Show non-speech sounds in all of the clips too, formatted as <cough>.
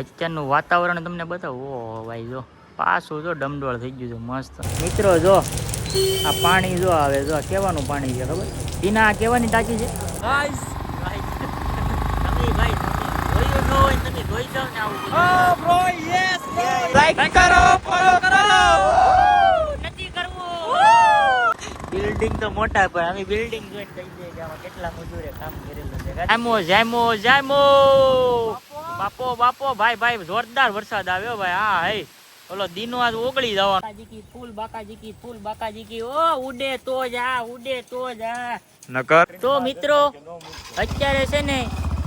અત્યારનું વાતાવરણ તમને બતાવું. ઓ ભાઈ જો પાછું જો ડમડોળ થઈ ગયું છે મસ્ત. મિત્રો જો આ પાણી જો આવે જો કેવાનું પાણી છે ખબર? ટીના આ કેવાની ટાંકી છે? બિલ્ડિંગ તો મોટા પણ અમે બિલ્ડિંગ જોઈને કહી દઈએ કે આમાં કેટલા મજૂરે કામ કરેલું છે. જામો જામો જામો. બાપો બાપો ભાઈ ભાઈ જોરદાર વરસાદ આવ્યો ભાઈ. હા હે. ઓલો દીનો આજ ઓગળી જવાનો. બાકાજી ફૂલ બાકાજી કી ફૂલ બાકાજી કી ઓ ઉડે તો જા ઉડે તો જા નકર? તો મિત્રો અત્યારે છે ને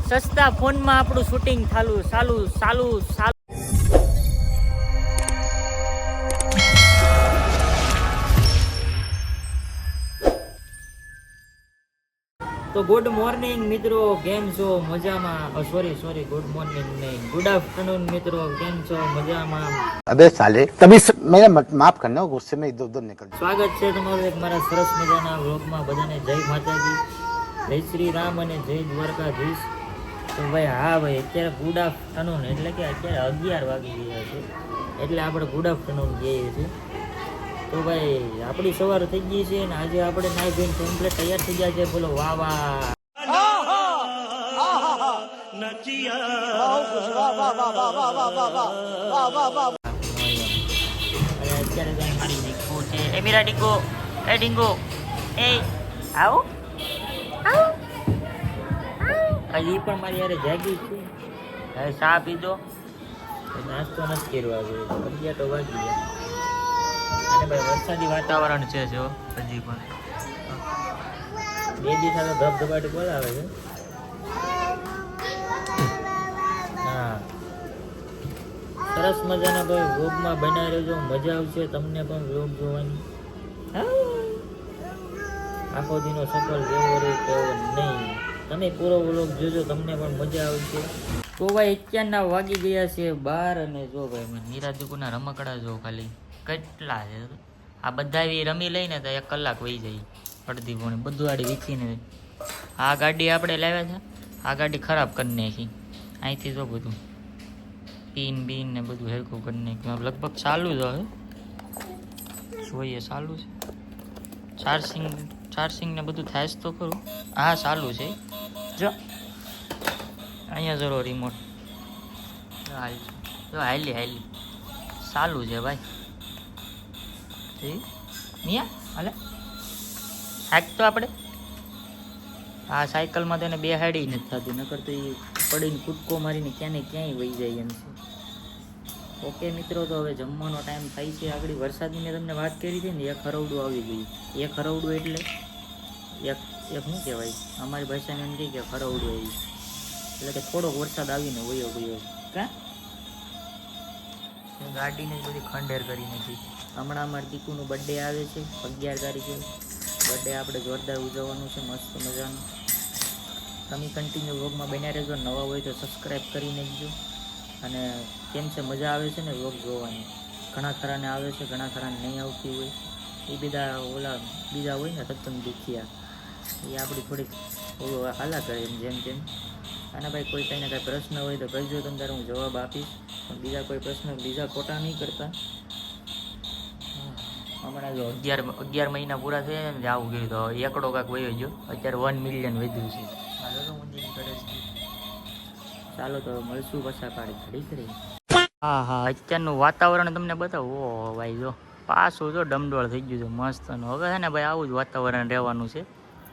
સસ્તા ફોનમાં આપણું શૂટિંગ ચાલુ ચાલુ ચાલુ ચાલુ. તો ગુડ મોર્નિંગ મિત્રો કેમ છો? મજામાં? સોરી સોરી ગુડ મોર્નિંગ નહીં. ગુડ આફ્ટરનૂન મિત્રો કેમ છો? મજામાં? અબે સાલે તમે મેરે માફ કરના ગુસ્સે મે ઇધર ઉધર નીકળ સ્વાગત છે તમારું એક મારા સરસ મજાના વ્લોગમાં બધાને. જય માતાજી જય શ્રી રામ અને જય દ્વારકાધીશ. તો ભાઈ હા ભાઈ અત્યારે ગુડ આફ્ટરનૂન એટલે કે અત્યારે અગિયાર વાગી ગયા છે. એટલે આપણે ગુડ આફ્ટરનૂન કહીએ છીએ. તો ભાઈ આપણી સવાર થઈ ગઈ છે અને આજે આપણે નાઈ ધોઈને કમ્પ્લેટ તૈયાર થઈ ગયા છે. બોલો વાહ વાહ. અત્યારે તો મારી ડીંગો એ ડીંગો. એ આવો. હજી પણ મારી યારે જાગી છે. હવે ચા પીધો. નાસ્તો નથી કર્યો આજે. તો વાગી ગયા. અને ભાઈ વરસાદી વાતાવરણ છે જો, હજી પણ. બે તો ધબધબાટી બોલાવે છે. હા. સરસ મજાના ભાઈ વ્લોગમાં બનાવી રહેજો મજા આવશે તમને પણ વ્લોગ જોવાની. આખો દીનો સફળ જેવો રહે તેવો નહીં. તમે પૂરો વ્લોગ જોજો, તમને પણ મજા આવશે. તો ભાઈ અત્યારના વાગી ગયા છે બાર અને જો ભાઈ મને નિરાજુકુના રમકડા જો ખાલી. કેટલા છે? આ બધા રમી લઈને તો એક કલાક વહી જાય. અડધી પોણી. બધું આડી વીખીને આ ગાડી આપણે લાવ્યા છે. આ ગાડી ખરાબ કરી નાખી. અહીંથી જો બધું પીન બીન ને બધું હેરખું કરી નાખ્યું. લગભગ ચાલુ જ હવે. જોઈએ, ચાલુ છે. ચાર્જિંગ ચાર્જિંગ ને બધું થાય તો ખરું. હા, ચાલુ છે. જો. અહીંયા જરો રિમોટ હાલ જો હાલી હાલી. ચાલુ છે ભાઈ. મિયા, હાલે. હાક તો આપણે. આ સાયકલમાં એને બે હાડી નથી થતી, નકર તો એ પડીને કૂદકો મારીને ક્યાં ને ક્યાંય વહી જાય એમ છે. ઓકે મિત્રો, તો હવે જમવાનો ટાઈમ થાય છે. આગળ વરસાદની મેં તમને વાત કરી હતી ને, એક હરવડું આવી ગયું. એક હરવડું એટલે એક એક શું કહેવાય? અમારી ભાષાને એમ કહે કે હરવડું આવી એટલે કે થોડોક વરસાદ આવીને વયો ગયો. કા? ગાડીને જ બધી ખંડેર કરી નથી હમણાં અમારે દીકુનું બર્થડે આવે છે, અગિયાર તારીખે. બર્થડે આપણે જોરદાર ઉજવવાનું છે, મસ્ત મજાનું. તમે કન્ટિન્યુ વ્લોગમાં બન્યા રહેજો, નવા હોય તો સબસ્ક્રાઈબ કરી નાખજો. અને કેમ છે, મજા આવે છે ને વ્લોગ જોવાની? ઘણા ખરાને આવે છે, ઘણા ખરાને નહીં આવતી હોય. એ બધા ઓલા બીજા હોય ને રતન દુખિયા એ આપણી થોડીક ઓલો હાલા કરે એમ, જેમ, તેમ. અને ભાઈ કોઈ કંઈ ને કાંઈ પ્રશ્ન હોય તો કહેજો તમને તારે હું જવાબ આપીશ. પણ બીજા કોઈ પ્રશ્ન બીજા ખોટા નહીં કરતા. હમણાં જો અગિયાર અગિયાર મહિના પૂરા થયા ને આવું ગયું તો એકડો કાંક વયો ગયો. અત્યારે વન મિલિયન વધ્યું છે. ચાલો તો મળશું પાછા પાડી ખડી કરી હા હા. અત્યારનું વાતાવરણ તમને બતાવું. ઓ ભાઈ જો. પાછું જો ડમડોળ થઈ ગયું છે મસ્ત હવે છે ને ભાઈ આવું જ વાતાવરણ રહેવાનું છે.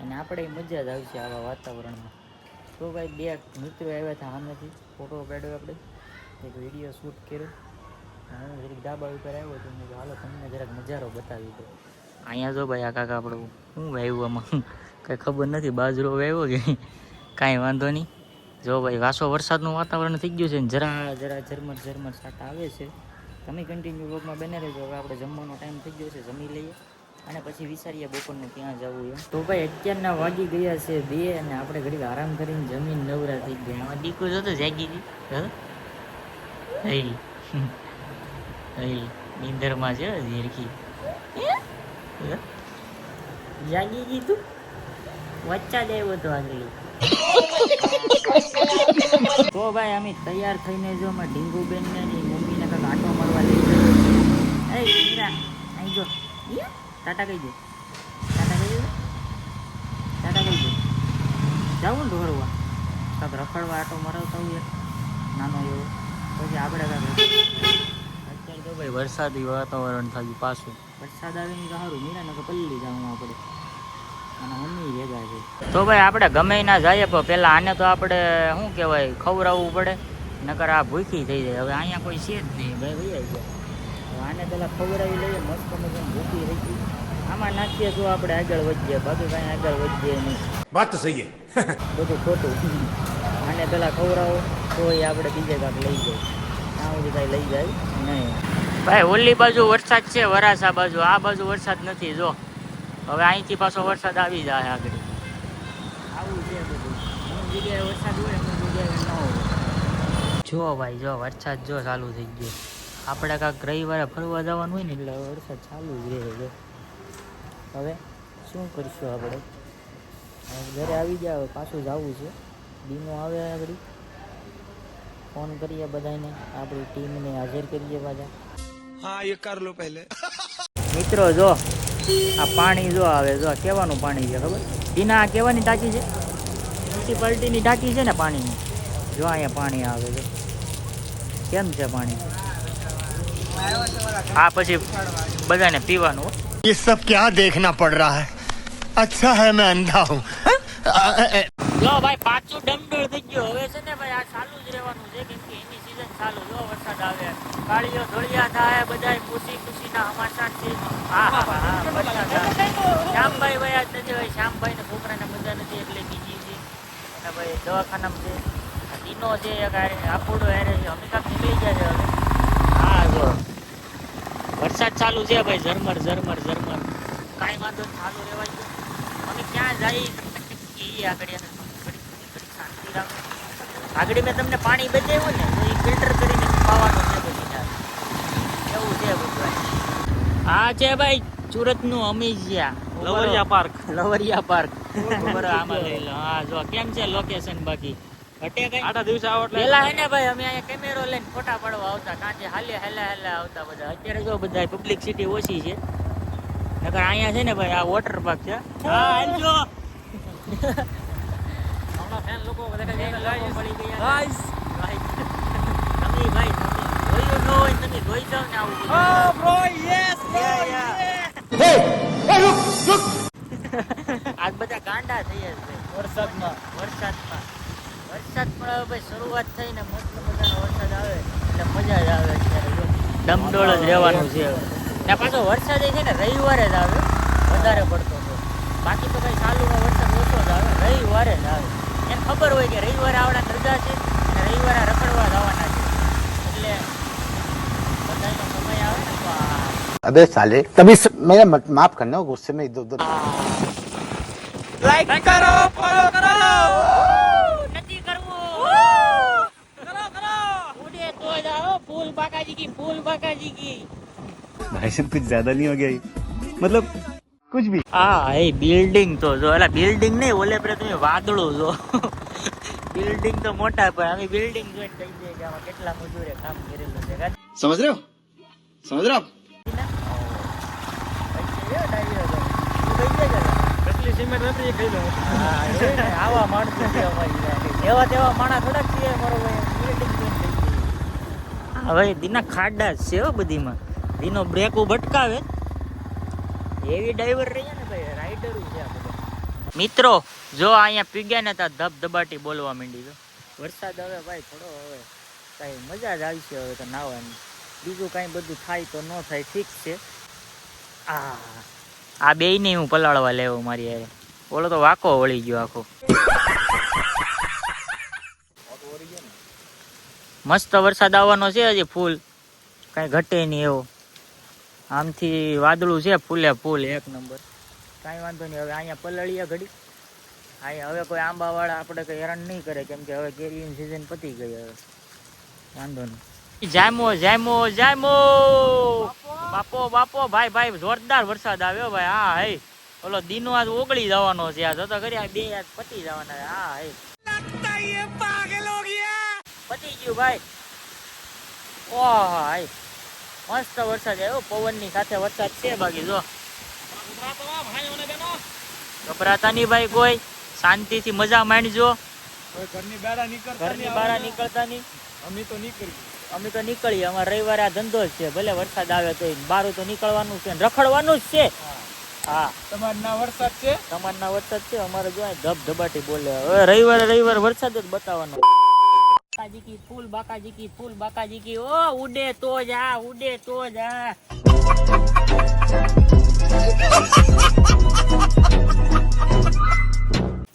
અને આપણે મજા જ આવશે આવા વાતાવરણમાં. તો ભાઈ બે મિત્રો આવ્યા હતા સામેથી ફોટો પાડ્યો આપણે. એક વીડિયો શૂટ કર્યો. હું જરીક ડાબા ઉપર આવ્યો તો મેં હાલો, તમને જરાક નજારો બતાવી દો અહીંયા જો ભાઈ આ કાકા આપણું શું વાવ્યું આમાં? કંઈ ખબર નથી, બાજરો વાવ્યો કે કાંઈ વાંધો નહીં. જો ભાઈ, વાસો વરસાદનું વાતાવરણ થઈ ગયું છે ને જરા જરા ઝરમર ઝરમર સાટા આવે છે. તમે કન્ટિન્યુ રોગમાં બને રહેજો. હવે આપણે જમવાનો ટાઈમ થઈ ગયો છે, જમી લઈએ. અને પછી વિચારીએ બપોરનું ક્યાં જવું એમ? તો ભાઈ અત્યારના વાગી ગયા છે બે અને આપણે ઘડીક આરામ કરીને જમીન નવરા થઈ ગયા. આમાં દીકુ જોતો જાગી ગઈ હા? હઈ નીંદરમાં છે ઝીરખી. જાગી ગઈ તું? વચ્ચા જ આવ્યો તો આગળ. તો ભાઈ અમે તૈયાર થઈને જો અમે ઢીંગુબેન ને મમ્મીને કાંઈક આંટો મારવા લઈ ગયો. એ દીકરા અહીં જો. ટાટા કહી દે. ટાટા કહી દે. ટાટા કહી દે. જાવું ને ઢોરવા. કાંક રખડવા આટો મરાવતા હોઈએ નાનો એવો. પછી આપણે કાંક અત્યારે તો ભાઈ વરસાદી વાતાવરણ થયું પાછું. વરસાદ આવે ને સારું મીરાનગર પલ્લી જાવું આપણે. અને મમ્મી ભેગા છે. તો ભાઈ આપણે ગમે ના જઈએ પણ પેલા આને તો આપણે શું કહેવાય ખવડાવવું પડે. નકર આ ભૂખી થઈ જાય. હવે અહીંયા કોઈ છે જ નહીં. ભાઈ ભાઈ ગયા. હવે આને પહેલાં ખવડાવી લઈએ મસ્ત મજા ભૂકી રહી ગઈ. આમાં નાખીએ જો આપણે આગળ વધીએ? બાકી કાંઈ આગળ વધીએ નહીં. વાત સહી બધું ખોટું. આને પહેલાં ખવડાવો તો એ આપણે બીજે કાંક લઈ જાય ત્યાં સુધી કાંઈ લઈ જાય નહીં. ભાઈ ઓલી બાજુ વરસાદ છે વરાસા બાજુ. આ બાજુ વરસાદ નથી જો. હવે અહીંથી પાછો વરસાદ આવી જાય આગળ. આવું જગ્યાએ વરસાદ હોય ન હોય. જો ભાઈ જો વરસાદ જો ચાલુ થઈ ગયો. આપણે કાંક રવિવારે ફરવા જવાનું હોય ને એટલે વરસાદ ચાલુ જ રહે છે. હવે શું કરીશું આપણે? ઘરે આવી ગયા હવે પાછું જવું છે. બીમો આવે આગળ ફોન કરીએ બધાને. આપણી ટીમને હાજર કરીએ પાછા. હા એ કર લો પહેલે. મિત્રો જો આ પાણી જો આવે જો કેવાનું પાણી છે ખબર? દીના આ કેવાની ટાંકી છે? મ્યુનિસિપાલિટીની ટાંકી છે ને પાણીની? જો અહીંયા પાણી આવે છે. કેમ છે પાણી? આ પછી બધાને પીવાનું હો. ये सब क्या देखना पड़ रहा है अच्छा है मैं अंधा हूँ જો ભાઈ પાછું ડમડોળ થઈ ગયો હવે છે ને ભાઈ આ ચાલુ જ રહેવાનું છે કેમ કે એની સીઝન ચાલુ જો વરસાદ આવે કાળીઓ ધોળિયા થાય બધાય ખુશી ખુશીના સમાચાર છે હા હા હા હા, વરસાદ આવે. શ્યામભાઈ ભાઈ આજ નથી ભાઈ શ્યામભાઈ ને છોકરાને મજા નથી એટલે બીજી છે અને ભાઈ દવાખાનામાં છે આ દીનો છે એક હારે આપોડો હારે છે અમે કાંક નીકળી ગયા છે હવે હા જો વરસાદ ચાલુ છે ભાઈ ઝરમર ઝરમર ઝરમર. કાંઈ વાંધો ચાલુ રહેવાય છે. અમે ક્યાં જાય? એ આગળ શાંતિ રાખો. આગળ મેં તમને પાણી બચાવ્યું ને તો એ ફિલ્ટર કરીને ખાવાનું છે બધી એવું છે બધું. આ છે ભાઈ સુરતનું અમીજિયા. લવરિયા પાર્ક. લવરિયા પાર્ક. <laughs> બરાબર આમાં લઈ લો. હા જો કેમ છે લોકેશન બાકી? અહીંયા કેમેરો લઈને ફોટા પાડવા આવતા કાંચે હાલે હાલે હાલે આવતા બધા. અત્યારે જો બધા પબ્લિક સિટી ઓછી છે. અહીંયા છે ને ભાઈ આ વોટર લોકો બધા પડી જાવ ને આવું આજ બધા ગાંડા થઈ જશે વરસાદમાં. વરસાદમાં. વરસાદ પણ હવે ભાઈ શરૂઆત થઈને મસ્ત મજાનો વરસાદ આવે એટલે મજા જ આવે ડમડોળ જ. રહેવાનું છે ત્યાં પાછો વરસાદ એ છે ને રવિવારે જ આવે વધારે પડતો તો. બાકી તો ભાઈ ચાલુનો વરસાદ ઓછો જ આવે રવિવારે જ આવે. એને ખબર હોય કે રવિવારે આવડા રજા છે અને રવિવારે રખડવા જ આવવાના છે. એટલે બધાનો સમય આવે ને અબે સાલે તમે મેં માફ કરનો ગુસ્સે મેં ઇધર ઉધર લાઈક કરો ફોલો કરો. जाओ फूल बाकाजी की फूल बाकाजी की भाई साहब कुछ ज्यादा नहीं हो गया ये? मतलब कुछ भी હા એ બિલ્ડિંગ તો જો એટલે બિલ્ડિંગ નહીં ઓલે પર તમે વાદળો જો બિલ્ડિંગ તો મોટા પણ અમે બિલ્ડિંગ જોઈને કહી દઈએ કે આમાં કેટલા મજૂરે કામ કરેલું છે કાં? समझ रहे हो समझ रहे हो आप પૈસે છે ડાયરો તો. તું કઈ જાય છે? એટલી સિમેન્ટ નથી એ ખાઈ લો હા, એ ને, આવા માણસો છે અમારી પાસે. જેવા તેવા માણસ થોડાક છીએ મારો ભાઈ બિલ્ડિંગ જોઈને કહી દઈએ. હા ભાઈ દીના ખાડા જ છે હો બધીમાં. દીનો બ્રેક ભટકાવે. એવી ડ્રાઈવર રહી ને ભાઈ રાઈડર છે મિત્રો, જો અહીંયા પીગ્યા ને ત્યાં ધબધબાટી બોલવા માંડી તો વરસાદ હવે ભાઈ, થોડો હવે કાંઈ મજા જ આવશે હવે તો નાવાની. બીજું કાંઈ બધું થાય તો ન થાય, ઠીક છે. આ આ બે નહીં હું પલાળવા લેવો મારી યારે ઓલો તો વાકો વળી ગયો આખો. મસ્ત વરસાદ આવવાનો છે હજી ફૂલ. કાંઈ ઘટે નહીં એવો. આમથી વાદળું છે ફૂલે ફૂલ એક નંબર. કાંઈ વાંધો નહીં. હવે અહીંયા પલળીએ ઘડી. અહીંયા હવે કોઈ આંબાવાળા આપણે કંઈ હેરાન નહીં કરે કેમ કે હવે કેરીની સિઝન પતી ગઈ હવે. વાંધો નહીં. જામો જામો જામો! બાપો બાપો, ભાઈ ભાઈ, જોરદાર વરસાદ આવ્યો ભાઈ. હા, હે. ઓલો દિનો આજ ઓગળી જવાનો છે. આ જતો કરી આ બે આજ પતી જવાના હા, હે. પતી ગયું ભાઈ. ઓહ મસ્ત વરસાદ આવ્યો. પવનની સાથે વરસાદ છે બાકી જો. ગભરાતા નહીં ભાઈ કોઈ. શાંતિથી મજા માંડજો. ઘરની બહાર નીકળતા ઘરની બહાર નીકળતા નહીં. અમે તો નીકળી અમે તો નીકળીએ. અમારે રવિવારે આ ધંધો જ છે. ભલે વરસાદ આવે તો બારું તો નીકળવાનું છે રખડવાનું જ છે. હા. તમારના વરસાદ છે? તમારના વરસાદ છે. અમારે જો ધબ ધબાટી બોલે. હવે રવિવારે રવિવારે વરસાદ જ બતાવવાનો. બાકાજી કી ફૂલ બાકાજી કી ફૂલ બાકાજી કી ઓ ઉડે તો જા ઉડે તો જા.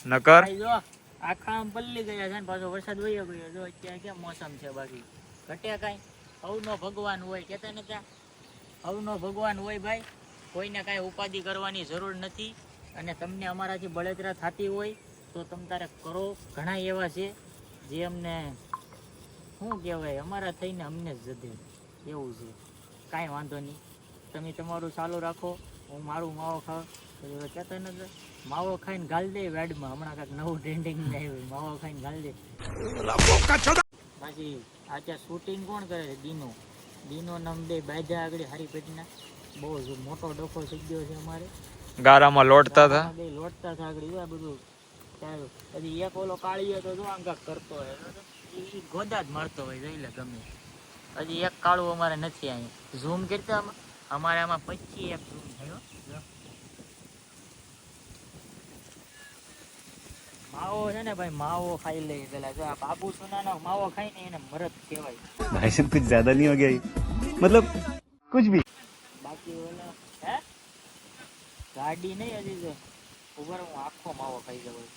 નકર? આખા પલ્લી ગયા છે ને પાછો વરસાદ વયો ગયો. જો અત્યારે કેમ મોસમ છે બાકી? ઘટે કાંઈ? હવનો ભગવાન હોય કેતા નતા હવનો ભગવાન હોય ભાઈ. કોઈને કાંઈ ઉપાધિ કરવાની જરૂર નથી. અને તમને અમારાથી બળતરા થતી હોય તો તમ તારે કરો. ઘણા એવા છે જે અમને શું કહેવાય? અમારા થઈને અમને જ જધે એવું છે. કાંઈ વાંધો નહીં. તમે તમારું ચાલુ રાખો. હું મારું માવો ખાવ. કહેતા નથી માવો ખાઈને ગાલ દે વેડમાં. હમણાં કાંઈક નવું ટ્રેન્ડિંગ આવ્યું માવો ખાઈને ગાલ દે. બાકી આ ત્યાં શૂટિંગ કોણ કરે છે? દીનો. દીનો નામ બે બાજા આગળ હારી પેટીના. બહુ જ મોટો ડોકો થઈ ગયો છે અમારે. ગારામાં લોટતા હતા. લોટતા હતા આગળ. બધું ચાલો. પછી એક ઓલો કાળીયો તો જો આમ કાંઈક કરતો હોય. એ ગોદા જ મળતો હોય જોઈ ગમે. હજી એક કાળું અમારે નથી અહીંયા ઝૂમ કરતા અમારે આમાં પચીસ એક ઝૂમ થયો. માવો છે ને ભાઈ માવો ખાઈ લે. પેલા જો આ માવો ખાઈ ને એને મરદ કહેવાય. મતલબ બાકી હે? ગાડી નહીં હજી જો. ઉપર હું આખો માવો ખાઈ જવાય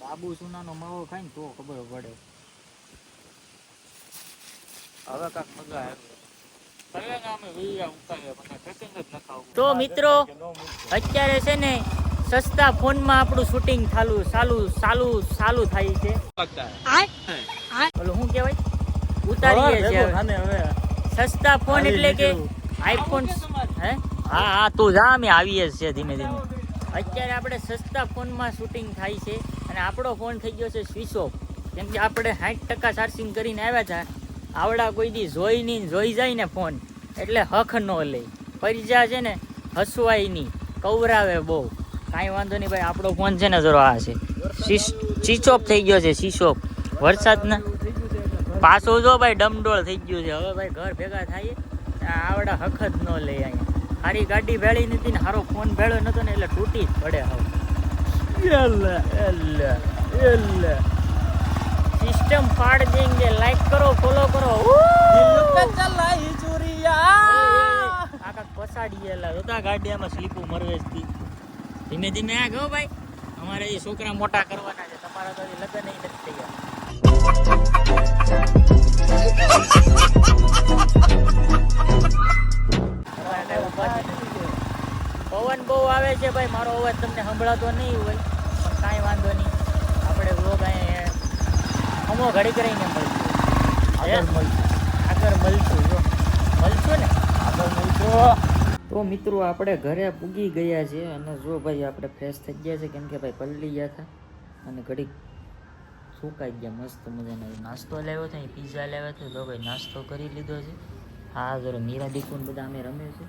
બાબુ સોનાનો માવો ખાઈને તો ખબર પડે. હવે કાક મજા આવે તો મિત્રો અત્યારે છે ને સસ્તા ફોનમાં આપણું શૂટિંગ ચાલુ ચાલુ ચાલુ ચાલુ થાય છે. ઓલું શું કહેવાય? ઉતારીએ છીએ સસ્તા ફોન એટલે કે આઈફોન હે? હા હા તું જા અમે આવીએ છીએ છે ધીમે ધીમે. અત્યારે આપણે સસ્તા ફોનમાં શૂટિંગ થાય છે. અને આપણો ફોન થઈ ગયો છે સ્વિચ. ઓફ કેમ કે આપણે સાઠ ટકા ચાર્જિંગ કરીને આવ્યા છે આવડા કોઈ દી જોઈ નહીં જોઈ જાય ને ફોન. એટલે હખ ન લે. પરિજા છે ને, હસવાય નહીં. કવરાવે બહુ. કાંઈ વાંધો નહીં ભાઈ, આપણો ફોન છે ને જરો આ છે. સ્વિચ ઓફ થઈ ગયો છે, સ્વિચ ઓફ. વરસાદના પાછો જો ભાઈ, ડમડોળ થઈ ગયું છે. હવે ભાઈ ઘર ભેગા થાય. આવડા હખ જ ન લે અહીંયા. સારી ગાડી ભેળી નથી ને સારો ફોન ભેળો નતો ને એટલે તૂટી જ પડે હવે. એલે એલે એલે સિસ્ટમ ફાડ દેંગે લાઈક કરો ફોલો કરો. ચલાઈ ચુરિયા. આખા પસાડી એલા જોતા ગાડીયામાં સ્લીપો મરવે જ ધીમે ધીમે આ ગયો ભાઈ. અમારે એ છોકરા મોટા કરવાના છે. તમારા તો લગ્ન ય નથી થયા. <laughs> પવન બહુ આવે છે ભાઈ. મારો અવાજ તમને સંભળાતો નહીં હોય. વાંધો નહીં આપણે વ્લોગ અહીંયા અમો ઘડી કરીને મળશું. આગળ મળશું. જો. મળશું ને? આગળ મળશું. તો મિત્રો આપણે ઘરે પૂગી ગયા છે અને જો ભાઈ આપણે ફ્રેશ થઈ ગયા છે કેમ કે ભાઈ પલળી ગયા હતા અને ઘડીક સુકાઈ ગયા મસ્ત મજાનો નાસ્તો લાવ્યો હતો પીઝા લાવ્યો છે તો ભાઈ નાસ્તો કરી લીધો છે. હા જરો મીરા દીકુન બધા અમે રમે છે